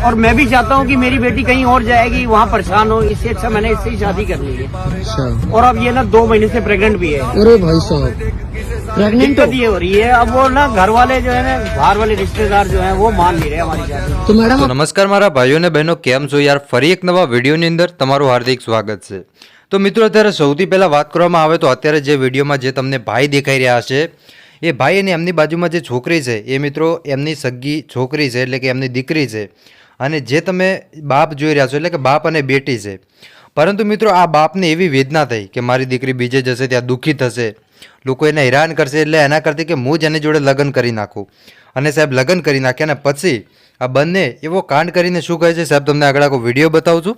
और मैं भी चाहता हूँ कि मेरी बेटी कहीं और जाएगी वहाँ परेशान हो इससे अच्छा मैंने इससे ही शादी कर ली है अच्छा और अब ये ना दो महीने से प्रेग्नेंट भी है अरे भाई साहब प्रेग्नेंट हो दिक्कत ये हो रही है अब वो ना घर वाले जो है ना बाहर वाले रिश्तेदार जो है वो मान नहीं रहे हमारी शादी तो मैडम તો નમસ્કાર મારા ભાઈઓ અને બહેનો કેમ છો યાર ફરી એક નવા વિડીયોની અંદર તમારું હાર્દિક સ્વાગત છે તો મિત્રો અત્યારે સૌથી પહેલાં વાત કરવામાં આવે તો અત્યારે જે વિડીયોમાં જે તમને ભાઈ દેખાઈ રહ્યા છે એ ભાઈ અને એમની બાજુમાં જે છોકરી છે, એ મિત્રો એમની સગી છોકરી છે, એટલે કે એમની દીકરી છે. અને જે તમે બાપ જોઈ રહ્યા છો, એટલે કે બાપ અને બેટી છે. પરંતુ મિત્રો આ બાપને એવી વેદના થઈ કે મારી દીકરી બીજે જશે, ત્યાં દુઃખી થશે. લોકો એને હેરાન કરશે, એટલે એના કરતી કે હું જ એની જોડે લગ્ન કરી નાખું. અને સાહેબ, લગ્ન કરી નાખ્યા અને પછી આ બંને એવો કાંડ કરીને શું કહે છે? સાહેબ, તમને આગળ આખો વીડિયો બતાવું છું.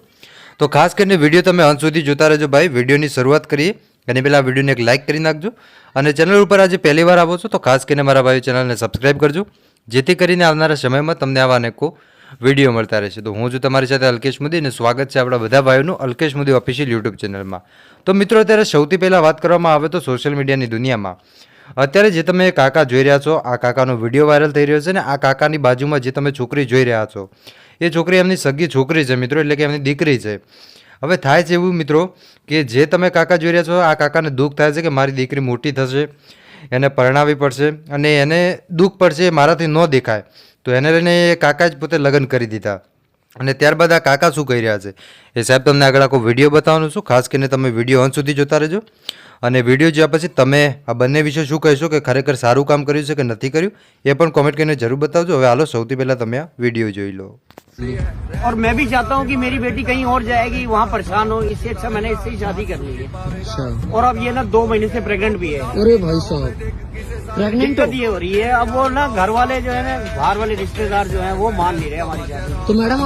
તો ખાસ કરીને વીડિયો તમે અંત સુધી જોતા રહેજો ભાઈ. વિડીયોની શરૂઆત કરીએ. અને પહેલાં વિડીયોને એક લાઇક કરી નાખજો. અને ચેનલ ઉપર આજે પહેલી વાર આવો છો તો ખાસ કરીને મારા ભાઈ ચેનલને સબસ્ક્રાઈબ કરજો. જેથી કરીને આવનારા સમયમાં તમને આવા અનેકો વીડિયો મળતા રહેશે. તો હું છું તમારી સાથે અલ્કેશ મોદી અને સ્વાગત છે આપણા બધા ભાઈઓનું અલ્કેશ મોદી ઓફિશિયલ યુટ્યુબ ચેનલમાં તો મિત્રો, અત્યારે સૌથી પહેલાં વાત કરવામાં આવે તો સોશિયલ મીડિયાની દુનિયામાં. અત્યારે જે તમે કાકા જોઈ રહ્યા છો, આ કાકાનો વીડિયો વાયરલ થઈ રહ્યો છે ને આ કાકાની બાજુમાં જે તમે છોકરી જોઈ રહ્યા છો, એ છોકરી એમની સગી છોકરી છે મિત્રો, એટલે કે એમની દીકરી છે. હવે થાય છે એવું મિત્રો કે જે તમે કાકા જોઈ રહ્યા છો, આ કાકાને દુઃખ થાય છે કે મારી દીકરી મોટી થશે, એને પરણાવવી પડશે અને એને દુઃખ પડશે, મારાથી ન દેખાય. તો એને લઈને એ કાકા જ પોતે લગ્ન કરી દીધા. અને ત્યારબાદ આ કાકા શું કહી રહ્યા છે? એ સાહેબ, તમને આગળ આખો વીડિયો બતાવવાનું છું. ખાસ કરીને તમે વીડિયો અંત સુધી જોતા રહેજો. અને વીડિયો જોયા પછી તમે આ બંને વિશે શું કહેશો કે ખરેખર સારું કામ કર્યું છે કે નથી કર્યું, એ પણ કોમેન્ટ કરીને જરૂર બતાવજો. હવે હાલો, સૌથી પહેલાં તમે આ વીડિયો જોઈ લો. और मैं भी चाहता हूँ कि मेरी बेटी कहीं और जाएगी वहाँ परेशान हो। इससे अच्छा मैंने इससे ही शादी कर ली है। अच्छा। और अब ये ना दो महीने से प्रेग्नेंट भी है। अरे भाई साहब प्रेग्नेंट तो ये हो रही है अब वो ना घर वाले जो है ना बाहर वाले रिश्तेदार जो है वो मान नहीं रहे हमारी शादी। तो मैडम